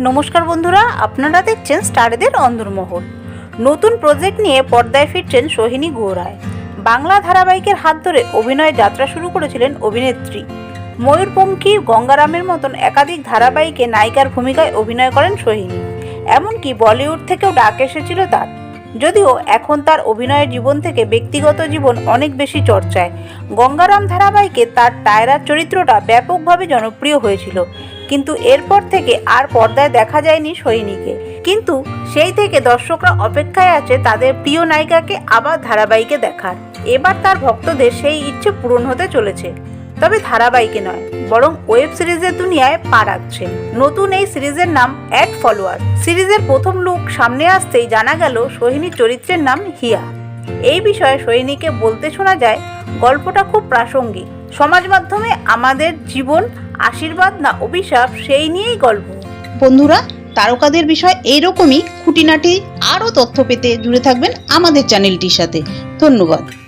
নমস্কার বন্ধুরা, আপনারা দেখছেন স্টারদের অন্দরমহল। নতুন প্রজেক্ট নিয়ে পর্দায় ফিরছেন সোহিনী গুহরায়। বাংলা ধারাবাহিকের হাত ধরে অভিনয় যাত্রা শুরু করেছিলেন অভিনেত্রী। ময়ূরপঙ্খী গঙ্গারামের মতন একাধিক ধারাবাহিকে নায়িকার ভূমিকায় অভিনয় করেন সোহিনী। এমনকি বলিউড থেকেও ডাক এসেছিল তার। যদিও এখন তার অভিনয়ের জীবন থেকে ব্যক্তিগত জীবন অনেক বেশি চর্চায়। গঙ্গারাম ধারাবাহিকে তার টায়রার চরিত্রটা ব্যাপকভাবে জনপ্রিয় হয়েছিল। কিন্তু এরপর থেকে আর পর্দায় দেখা যায়নি সৈনিকে। কিন্তু সেই থেকে দর্শকরা অপেক্ষায় আছে তাদের প্রিয় নায়িকাকে আবার ধারাবাহিকে দেখার। এবার তার ভক্তদের সেই ইচ্ছে পূরণ হতে চলেছে। তবে ধারাবাহিকে নয়, বরং ওয়েব সিরিজের দুনিয়ায় পা রাখছে। নতুন এই সিরিজের নাম অ্যাড ফলোয়ার। সিরিজের প্রথম লুক সামনে আসতেই জানা গেল সোহিনীর চরিত্রের নাম হিয়া। এই বিষয়ে সোহিনীকে বলতে শোনা যায়, গল্পটা খুব প্রাসঙ্গিক। সমাজ মাধ্যমে আমাদের জীবন, আশীর্বাদ না অভিশাপ সেই নিয়েই গল্প। বন্ধুরা, তারকাদের বিষয় এইরকমই। খুঁটিনাটি আরও তথ্য পেতে জুড়ে থাকবেন আমাদের চ্যানেলটির সাথে। ধন্যবাদ।